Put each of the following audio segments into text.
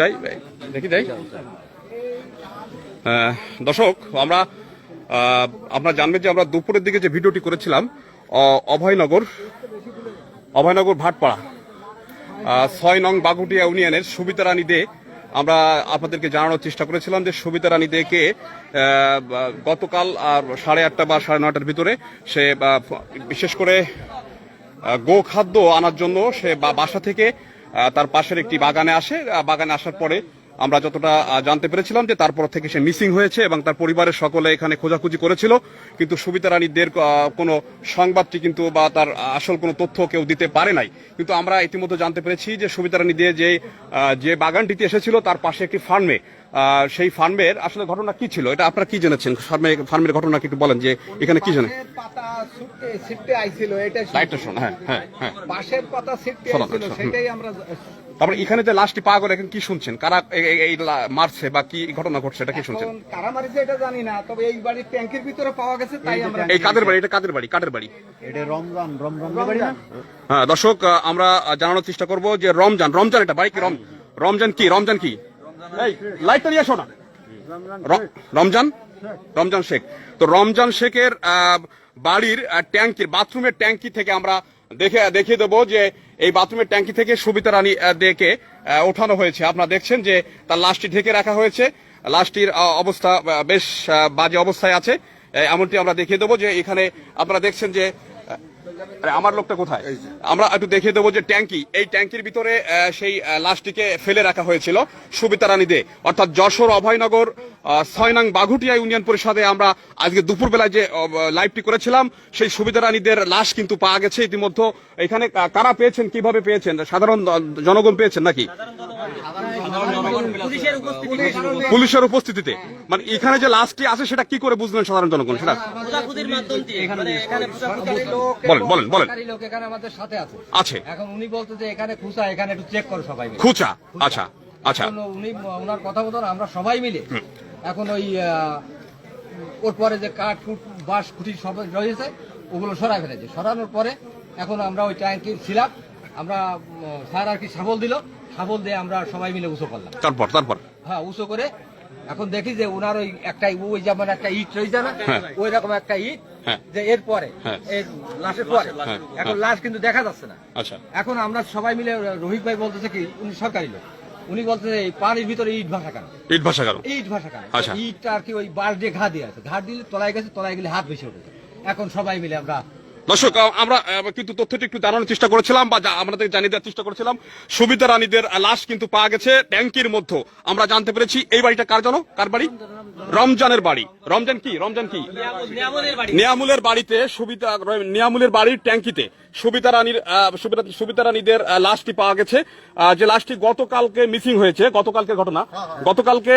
যাই দেখি, যাই। দর্শক, আমরা আপনারা জানবেন যে আমরা দুপুরের দিকে যে ভিডিওটি করেছিলাম অভয়নগর অভয়নগর ভাটপাড়া ছয় নং বাগুটিয়া ইউনিয়নের সুবিতা রানী দে, আমরা আপনাদেরকে জানানোর চেষ্টা করেছিলাম যে সুবিতা রানী দেকে গতকাল আর সাড়ে আটটা বা সাড়ে নটার ভিতরে সে বিশেষ করে গো খাদ্য আনার জন্য সে বাসা থেকে তার পাশের একটি বাগানে আসে। বাগানে আসার পরে আমরা যতটা জানতে পেরেছিলাম যে তারপর থেকে সে মিসিং হয়েছে এবং তার পরিবারের সকলে এখানে খোঁজাখুঁজি করেছিল। কিন্তু সুবিতা রানীদের কোনো সংবাদটি কিন্তু বা তার আসল কোনো তথ্য কেউ দিতে পারে নাই। কিন্তু আমরা ইতিমধ্যে জানতে পেরেছি যে সুবিতা রানী দিয়ে যে যে বাগানটিতে এসেছিল তার পাশে একটি ফার্মে। আহ, সেই ফার্মের আসলে ঘটনা কি ছিল? এটা আপনারা কি জেনেছেন? ফার্মে ফার্মের ঘটনা কি একটু বলেন যে এখানে কি জানেন পাতা ছুটতে ছিটতে আইছিল এটা লাইটটা শোন হ্যাঁ হ্যাঁ হ্যাঁ। বাঁশের পাতা ছিটতে আইছিল সেটাই আমরা তারপরে এখানে যে লাশটি পাওয়া গেল এখন কি শুনছেন? কারা এই মারছে বা কি ঘটনা ঘটছে এটা কি শুনছেন? কারা মারিছে এটা জানি না তবে এই বাড়ির ট্যাঙ্কির ভিতরে পাওয়া গেছে তাই আমরা এই কাদের বাড়ি এটা কাদের বাড়ি? কাদের বাড়ি? এটা রমজান রমজান বাড়ি না? হ্যাঁ দর্শক আমরা আহ, জানানোর চেষ্টা করব যে রমজান রমজান এটা বাড়ি কি রম রমজান কি রমজান কি? এই লাইটটা নিয়ে আসো না। রমজান রমজান? শেখ। তো রমজান শেখের আহ, বাড়ির ট্যাঙ্কির বাথরুমের ট্যাঙ্কি থেকে আমরা দেখে দেখিয়ে দেবো যে এই বাথরুমের ট্যাঙ্কি থেকে সুবিতা রানী আহ, ওঠানো হয়েছে। আপনারা দেখছেন যে তার লাশটি ঢেকে রাখা হয়েছে। লাশটির অবস্থা বেশ বাজে অবস্থায় আছে। এমনটি আমরা দেখিয়ে দেবো যে এখানে আপনারা দেখছেন যে আমার লোকটা কোথায়? আমরা একটু দেখিয়ে দেবো যে ট্যাঙ্কি এই ট্যাঙ্কির ভিতরে সেই লাশটিকে ফেলে রাখা হয়েছিল সুবিতা রানী দে। অর্থাৎ যশোর অভয়নগর ছয় নং বাঘুটিয়া ইউনিয়ন পরিষদে আমরা আজকে দুপুরবেলায় যে লাইভটি করেছিলাম সেই সুবিধা রানীদের লাশ কিন্তু পাওয়া গেছে ইতিমধ্যে। এখানে কারা পেয়েছেন কীভাবে পেয়েছেন? সাধারণ জনগণ পেয়েছেন নাকি? পুলিশের উপস্থিতিতে। মানে এখানে যে লাশটি আছে সেটা কি করে বুঝলেন সাধারণ জনগণ? সেটা বলেন, বলেন, বলেন। আছে। এখন উনি বলতে যে এখানে খুঁজা এখানে একটু চেক করো সবাই খুচা আচ্ছা আচ্ছা। উনি ওনার কথা মতন আমরা সবাই মিলে এখন ওই ওর পরে যে কাঠ কুট বাঁশ খুঁটি সব রয়েছে ওগুলো সরাই ফেলেছে সরানোর পরে এখন আমরা ওই ট্যাঙ্কি ছিলাম আমরা স্যার আর কি শাবল দিল শাবল দিয়ে আমরা সবাই মিলে উঁচু করলাম তারপর তারপর হ্যাঁ উঁচু করে এখন দেখি যে ওনার ওই একটা ওই যেমন একটা ইট রয়েছে না হ্যাঁ। ওই রকম একটা ইট হ্যাঁ। যে এর পরে হ্যাঁ। লাশের পরে। এখন লাশ কিন্তু দেখা যাচ্ছে না আচ্ছা এখন আমরা সবাই মিলে রোহিত ভাই বলতেছে কি উনি সরকারি লোক উনি বলতেছে এই পানির ভিতরে ইট ভাষা কেন? ইট ভাষা কারও ইট ভাষা কেন? আচ্ছা। ইটটা আর কি ওই বাঁশ দিয়ে ঘা দিয়ে আছে। ঘা দিলে তলায় গেছে তলায় গেলে হাত ভেসে উঠেছে। এখন সবাই মিলে আমরা দর্শক আমরা কিন্তু তথ্যটি একটু জানানোর চেষ্টা করেছিলাম বা আমাদের জানিয়ে দেওয়ার চেষ্টা করেছিলাম। সুবিধা রানীদের লাশ কিন্তু পাওয়া গেছে ট্যাঙ্কির মধ্যে। আমরা জানতে পেরেছি এই বাড়িটা কার জানো কার বাড়ি? রমজানের বাড়ি। রমজান কি? রমজান কি? নিয়ামুলের বাড়িতে সুবিধা নিয়ামুলের বাড়ির ট্যাঙ্কিতে। সুবিতা রানীর সুবিতা রানীদের লাশটি পাওয়া গেছে। যে লাশটি গতকালকে মিসিং হয়েছে গতকালকে ঘটনা। গতকালকে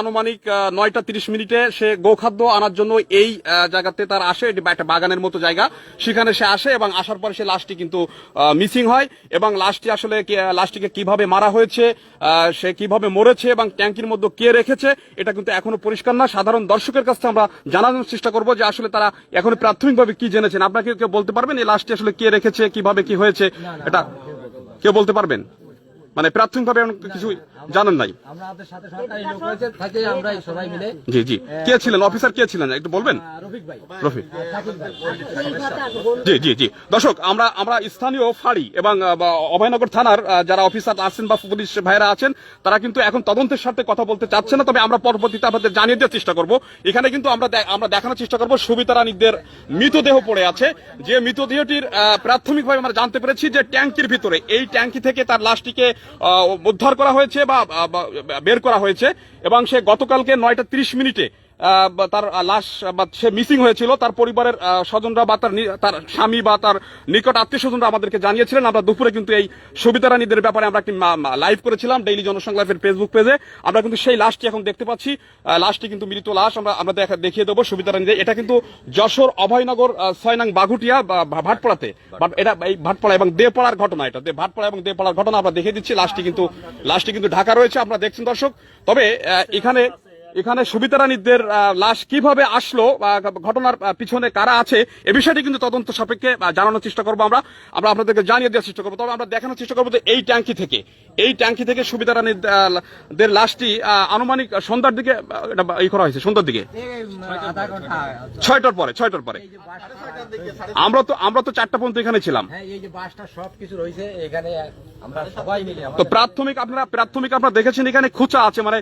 আনুমানিক নয়টা তিরিশ মিনিটে সে গোখাদ্য আনার জন্য এই জায়গাতে তার আসে। একটা বাগানের মতো জায়গা। সেখানে সে আসে এবং আসার পরে সে লাশটি কিন্তু মিসিং হয় এবং লাশটি আসলে লাশটিকে কীভাবে মারা হয়েছে সে কীভাবে মরেছে এবং ট্যাঙ্কির মধ্যে কে রেখেছে, এটা কিন্তু এখনও পরিষ্কার না। সাধারণ দর্শকের কাছে আমরা জানানোর চেষ্টা করব যে আসলে তারা এখন প্রাথমিকভাবে কি জেনেছেন। আপনাকে কেউ বলতে পারবেন এই লাশটি আসলে কে রেখেছে? কীভাবে কি হয়েছে এটা কেউ বলতে পারবেন? মানে প্রাথমিকভাবে এমন কিছু জানেন নাই। জি জি। কে ছিলেন? অফিসার কে ছিলেন? একটু বলবেন? রফিক জি জি জি। দর্শক আমরা আমরা স্থানীয় ফাঁড়ি এবং অভয়নগর থানার যারা অফিসার আছেন বা পুলিশ ভাইরা আছেন তারা কিন্তু এখন তদন্তের সাথে কথা বলতে চাচ্ছে না তবে আমরা পরবর্তীতে আপনাদের জানিয়ে দেওয়ার চেষ্টা করব। এখানে কিন্তু আমরা আমরা দেখানোর চেষ্টা করব সুবিতা রানীদের মৃতদেহ পড়ে আছে। যে মৃতদেহটির প্রাথমিকভাবে আমরা জানতে পেরেছি যে ট্যাঙ্কির ভিতরে এই ট্যাঙ্কি থেকে তার লাশটিকে উদ্ধার করা হয়েছে বের করা হয়েছে এবং সে গতকালকে নয়টা তিরিশ মিনিটে তার লাশ বা সে মিসিং হয়েছিল তার পরিবারের স্বজনরা বা তার তার স্বামী বা তার নিকট আত্মীয় স্বজনরা আমাদেরকে জানিয়েছিলেন। আমরা দুপুরে কিন্তু এই সুবিধা রানীদের ব্যাপারে আমরা একটি লাইভ করেছিলাম ডেইলি জনসংলাপের ফেসবুক পেজে আমরা কিন্তু সেই লাশটি এখন দেখতে পাচ্ছি। লাশটি কিন্তু মৃত লাশ। আমরা আমরা দেখা- দেখিয়ে দেবো সুবিধা রানীদের এটা কিন্তু যশোর অভয়নগর আহ, ছয় নং বাঘুটিয়া বা ভাটপাড়াতে। এটা এই ভাটপাড়া এবং দেপাড়ার ঘটনা এটা। ভাটপাড়া এবং দেপাড়ার ঘটনা আমরা দেখিয়ে দিচ্ছি। লাশটি কিন্তু লাশটি কিন্তু ঢাকা রয়েছে। আপনারা দেখছেন দর্শক। তবে এখানে এখানে সুবিতা রানীদের লাশ কীভাবে আসলো বা ঘটনার পিছনে কারা আছে এ বিষয়টি কিন্তু তদন্ত সাপেক্ষে জানানোর চেষ্টা করব আমরা। আমরা আপনাদেরকে জানিয়ে দেওয়ার চেষ্টা করব। তবে আমরা দেখানোর চেষ্টা করব যে এই ট্যাঙ্কি থেকে এই ট্যাঙ্কি থেকে সুবিতা রানীর দের লাশটি আনুমানিক সন্ধ্যার দিকে ই করা হয়েছে সন্ধ্যার দিকে। ছয়টার পরে ছয়টার পরে। আমরা তো আমরা তো চারটা পর্যন্ত এখানে ছিলাম। হ্যাঁ তো প্রাথমিক আপনারা প্রাথমিক আপনারা দেখেছেন এখানে খোঁচা আছে মানে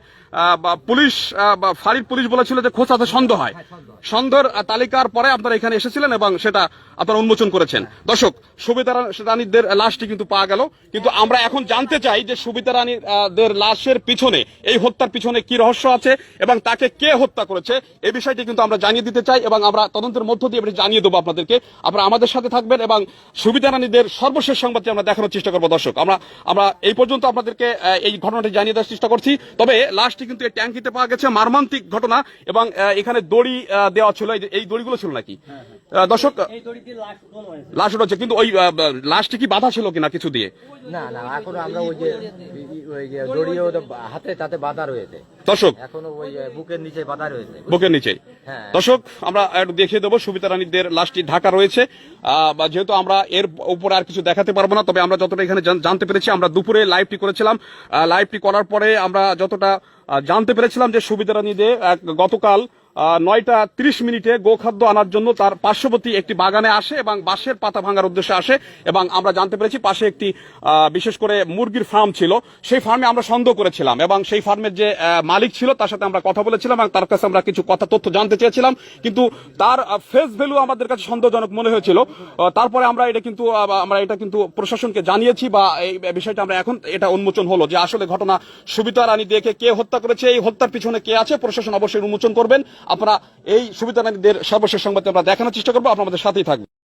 পুলিশ বা ফাঁড়ির পুলিশ বলেছিল যে খোঁচা আছে সন্দেহ হয়। সন্দেহের আহ, তালিকার পরে আপনারা এখানে এসেছিলেন এবং সেটা আপনারা উন্মোচন করেছেন। দর্শক সুবিতা রা- রানীদের লাশটি কিন্তু পাওয়া গেল। কিন্তু আমরা এখন জানতে চাই যে সুবিতা রানীর আহ, দের লাশের পিছনে এই হত্যার পিছনে কি রহস্য আছে এবং তাকে কে হত্যা করেছে এই বিষয়টি কিন্তু আমরা জানিয়ে দিতে চাই এবং আমরা তদন্তের মধ্য দিয়ে জানিয়ে দেবো আপনাদেরকে। আপনারা আমাদের সাথে থাকবেন এবং সুবিধা রানীদের সর্বশেষ সংবাদটি আমরা দেখানোর চেষ্টা করব। দর্শক আমরা আমরা এই পর্যন্ত আপনাদেরকে এই ঘটনাটি জানিয়ে দেওয়ার চেষ্টা করছি। তবে লাশটি কিন্তু এই ট্যাঙ্কিতে পাওয়া গেছে। মারমান্তিক ঘটনা এবং এখানে দড়ি দেওয়া ছিল। এই দড়িগুলো ছিল নাকি? আহ, দর্শক এই দড়িতে লাশ উঠেছে কিন্তু ওই লাশটি কি বাধা ছিল কিনা কিছু দিয়ে? না না এখন আমরা ওই যে হাতে তাতে বাধা রয়েছে। দর্শক এখনও ওই বুকের নিচে বাধা রয়েছে। বুকের নিচে। হ্যাঁ। দর্শক আমরা একটু দেখিয়ে দেবো সুবিতা রানীদের লাশটি ঢাকা রয়েছে। আহ, বা যেহেতু আমরা এর উপর আর কিছু দেখাতে পারব না তবে আমরা যতটা এখানে জানতে পেরেছি আমরা দুপুরে লাইভটি করেছিলাম। লাইভটি করার পরে আমরা যতটা জানতে পেরেছিলাম যে সুবিধা রানীদের গতকাল নয়টা ত্রিশ মিনিটে গোখাদ্য আনার জন্য তার পার্শ্ববর্তী একটি বাগানে আসে এবং বাঁশের পাতা ভাঙার উদ্দেশ্যে আসে এবং আমরা জানতে পেরেছি পাশে একটি বিশেষ করে মুরগির ফার্ম ছিল। সেই ফার্মে আমরা সন্দেহ করেছিলাম এবং সেই ফার্মের যে মালিক ছিল তার সাথে আমরা কথা বলেছিলাম এবং তার কাছে আমরা কিছু কথা, তথ্য জানতে চেয়েছিলাম। কিন্তু তার ফেস ভ্যালু আমাদের কাছে সন্দেহজনক মনে হয়েছিল। তারপরে আমরা এটা কিন্তু আমরা এটা কিন্তু প্রশাসনকে জানিয়েছি বা এই বিষয়টা আমরা এখন এটা উন্মোচন হলো যে আসলে ঘটনা সুবিতা রানী দেখে কে হত্যা করেছে, এই হত্যার পিছনে কে আছে, প্রশাসন অবশ্যই উন্মোচন করবেন। আপনারা এই সুবিতা রানীদের সর্বশেষ সংবাদ আমরা দেখানোর চেষ্টা করব। আপনাদের সাথেই থাকবেন।